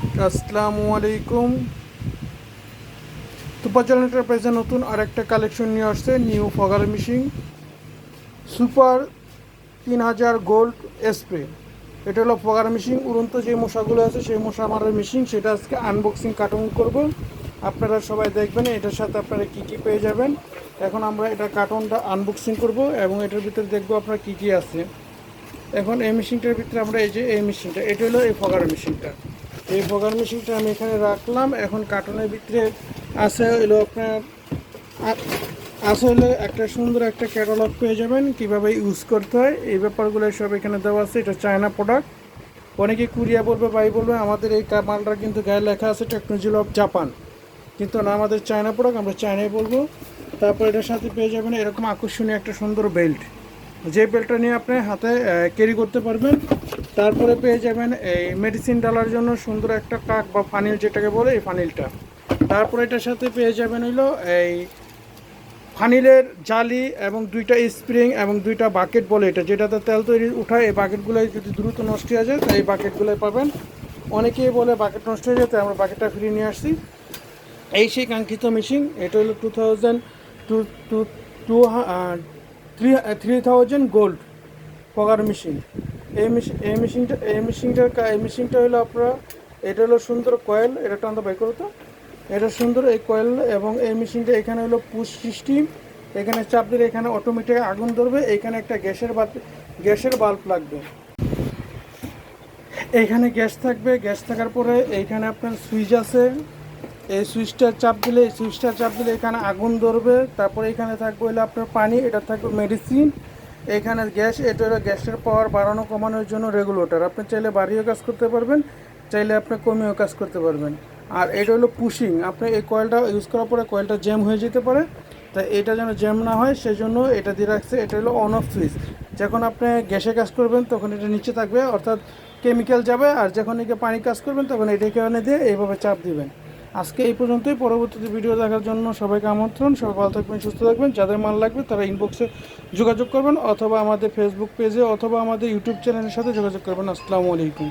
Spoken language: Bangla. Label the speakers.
Speaker 1: আসসালামু আলাইকুম। তুপাচাল এন্টারপ্রাইজে নতুন আরেকটা কালেকশন নিয়ে আসছে নিউ ফগার মেশিন সুপার তিন হাজার গোল্ড স্প্রে এটা হলো ফগার মেশিন উড়ন্ত যে মশাগুলো আছে সেই মশা মারার মেশিন সেটা আজকে আনবক্সিং কার্টুন করব। আপনারা সবাই দেখবেন, এটার সাথে আপনারা কী কী পেয়ে যাবেন। এখন আমরা এটা কার্টুনটা আনবক্সিং করব এবং এটার ভিতরে দেখব আপনার কী কী আছে। এখন এই মেশিনটার ভিতরে আমরা এই যে, এই মেশিনটা এটা হলো এই ফগার মেশিনটা এই ফগার মেশিনটা আমি এখানে রাখলাম। এখন কার্টনের ভিতরে আছে হলো আপনার আছে হলো একটা সুন্দর একটা ক্যাটালগ পেয়ে যাবেন, কীভাবে ইউজ করতে হয়। এই ব্যাপারগুলো সব এখানে দেওয়া আছে, এটা চায়না প্রোডাক্ট অনেকে কুরিয়া বলবে বাই বলবে, আমাদের এই মালটা কিন্তু গায়ে লেখা আছে টেকনোলজি অফ জাপান কিন্তু না, আমাদের চায়না প্রোডাক্ট আমরা চায়নায় বলব। তারপর এটার সাথে পেয়ে যাবেন এরকম আকর্ষণীয় একটা সুন্দর বেল্ট যে বেল্টটা নিয়ে আপনি হাতে ক্যারি করতে পারবেন তারপরে পেয়ে যাবেন এই মেডিসিন ডালার জন্য সুন্দর একটা কাক বা ফানিল যেটাকে বলে এই ফানিলটা। তারপরে এটার সাথে পেয়ে যাবেন হলো এই ফানিলের জালি এবং দুইটা স্প্রিং এবং দুইটা বাকেট বলে এটা, যেটাতে তেল তৈরি উঠায়, এই বাকেটগুলো যদি দ্রুত নষ্ট হয়ে যায়, তাই এই বাকেটগুলোই পাবেন। অনেকেই বলে বাকেট নষ্ট হয়ে যায়, তাই আমরা বাকেটটা ফিরিয়ে নিয়ে আসছি। এই সেই কাঙ্ক্ষিত মেশিন এটা হলো two thousand two two two three three thousand gold পগার machine এই মেশিন, এই মেশিনটা, এই মেশিনটার এই মেশিনটা হলো আপনারা, এটা হলো সুন্দর কয়েল, এটা টানতে বাই করো এটা সুন্দর এই কয়েল এবং এই মেশিনটা এখানে হলো পুশ সিস্টেম। এখানে চাপ দিলে এখানে অটোমেটিক আগুন ধরবে, এখানে একটা গ্যাসের বাত গ্যাসের বাল্ব লাগবে। এইখানে গ্যাস থাকবে, গ্যাস থাকার পরে এইখানে আপনার সুইচ আছে। এই সুইচটা চাপ দিলে, এই সুইচটা চাপ দিলে এখানে আগুন ধরবে। তারপরে এখানে থাকবে হলো আপনার পানি, এটা থাকবে মেডিসিন এখানে গ্যাস, এটা হলো গ্যাসের পাওয়ার বাড়ানো, কমানোর জন্য রেগুলেটর। আপনি চাইলে বাড়িয়েও কাজ করতে পারবেন, চাইলে আপনি কমিয়েও কাজ করতে পারবেন। আর এটা হলো পুশিং আপনি এই কয়েলটা ইউজ করার পরে কয়েলটা জ্যাম হয়ে যেতে পারে। তাই এটা যেন জ্যাম না হয়, সেজন্য এটা দিয়ে রাখছে, এটা হলো অন অফ সুইচ যখন আপনি গ্যাসে কাজ করবেন, তখন এটা নিচে থাকবে, অর্থাৎ কেমিক্যাল যাবে, আর যখন একে পানি কাজ করবেন, তখন এটাকে এনে দিয়ে এইভাবে চাপ দিবেন। আজকে এই পর্যন্তই। পরবর্তীতে ভিডিও দেখার জন্য সবাইকে আমন্ত্রণ। সবাই ভালো থাকবেন, সুস্থ থাকবেন। যাদের মাল লাগবে তারা ইনবক্সে যোগাযোগ করবেন অথবা আমাদের ফেসবুক পেজে অথবা আমাদের ইউটিউব চ্যানেলের সাথে যোগাযোগ করবেন। আসসালামু আলাইকুম।